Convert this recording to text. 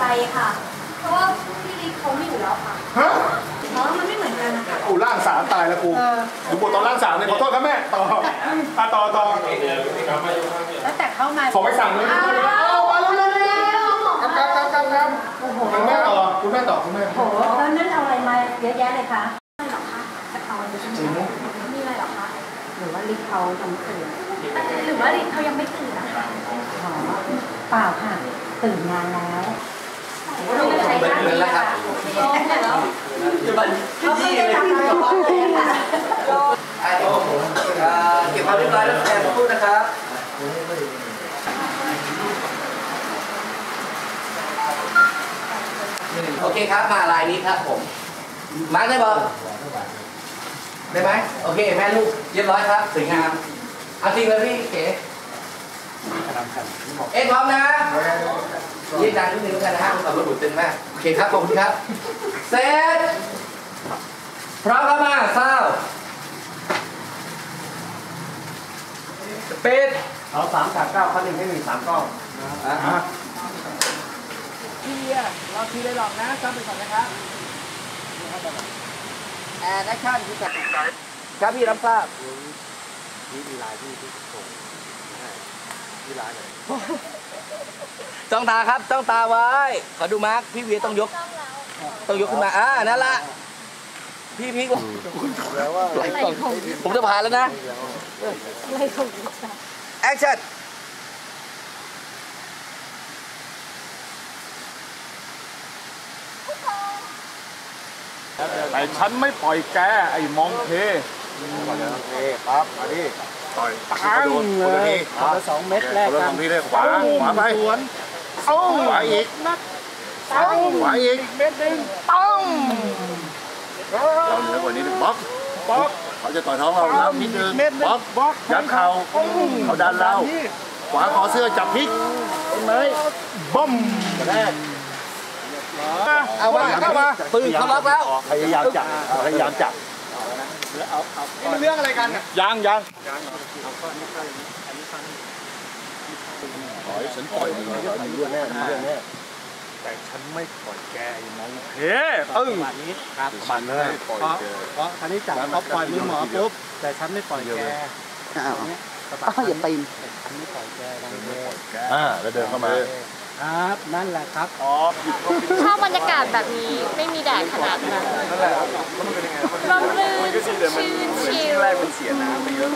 ใจค่ะ เพราะว่าพี่ลิศเขาไม่อยู่แล้วค่ะฮะเพราะมันไม่เหมือนกันนะคะกูร่างสามตายแล้วกูดูบทตอนร่างสามเลยขอโทษครับแม่ต่ออะต่อต่อตั้งแต่เข้ามาขอไปสั่งเลยเอามาเร็วๆๆครับครับครับครับคุณแม่ต่อคุณแม่ต่อคุณแม่โหแล้วนั่นเอาอะไรมาเยอะแยะเลยคะไม่หรอกคะเอาอันนี้ใช่ไหมคะมีอะไรหรอคะหรือว่าลิฟเขาทำตื่นหรือว่าลิศเขายังไม่ตื่นนะคะอ๋อเปล่าค่ะ ตื่นนานแล้ว ใช้ได้ดีค่ะเขาไม่ได้ทำอะไรกับเลยค่ะอ่าเลยวผมอ่าเก็บความเรียบร้อยแล้วแทนพูดนะครับโอเคครับมาลายนี้ครับผมมาร์คได้บอได้ไหมโอเคแม่ลูกเรียบร้อยครับสวยงามเอาจริงเลยพี่เก๋ เอ็ดพร้อมนะยืนดังนิดนึงแล้วกันนะฮะคุณขับรถบุตรตึงมากโอเคครับขอบคุณครับเสร็จพร้อมครับมาเศร้าปิดเอาสามสามเก้าข้อหนึ่งให้หนึ่งสามกล้องอะพี่เลียเราทีเลยหรอกนะจำไปก่อนนะครับแอนแอคชั่นพี่กับครับพี่รับทราบนี่มีลายที่ที่ส่ง ที่ร้านเลยจ้องตาครับจ้องตาไว้ ขอดูมาร์คพี่เวียต้องยก ต้องยกขึ้นมาอ่านั่นละพี่พี่ก็ไหลก่อนผมจะผ่านแล้วนะแอคชั่นแต่ฉันไม่ปล่อยแกไอ้มองเทโอเคครับมาดิต่อยปังเลยคนละสองเม็ดแรกคนละกัสนองทีเลยขวาขวาไปสวนเอ้าขวาอีกเอ้าขวาอีกเม็ดหนึ่งตั้งเราเหนือกว่านี้หนึ่งบล็อกบล็อกเขาจะต่อยท้องเราแล้วนิดนึงบล็อกบล็อกยัดเข่าเขาดันเราขวาขอเสื้อจับพลิกเห็นไหมบ้มกระแทกเอาว่าเข้ามาปืนเขาล็อกแล้วพยายามจับพยายามจับ นี่มันเรื่องอะไรกันยังยังขอให้ฉันปล่อยมึงมีเรื่องแน่มีเรื่องแน่แต่ฉันไม่ปล่อยแกไอ้มองเฮ้ตึ้งวันนี้ครับมันเลยปล่อยเพราะแกเพราะคันนี้จับเขาปล่อยมือหมอปุ๊บแต่ฉันไม่ปล่อยแกอ้าวอ้าวอย่าตีนฉันไม่ปล่อยแกดังเลยอ่าแล้วเดินเข้ามาครับนั่นแหละครับอ๋อหยิบเข้าไปชอบบรรยากาศแบบนี้ไม่มีแดดขนาดนั้นนั่น แหละแล้วมันเป็นยังไงร่มรื่นชื่นชิล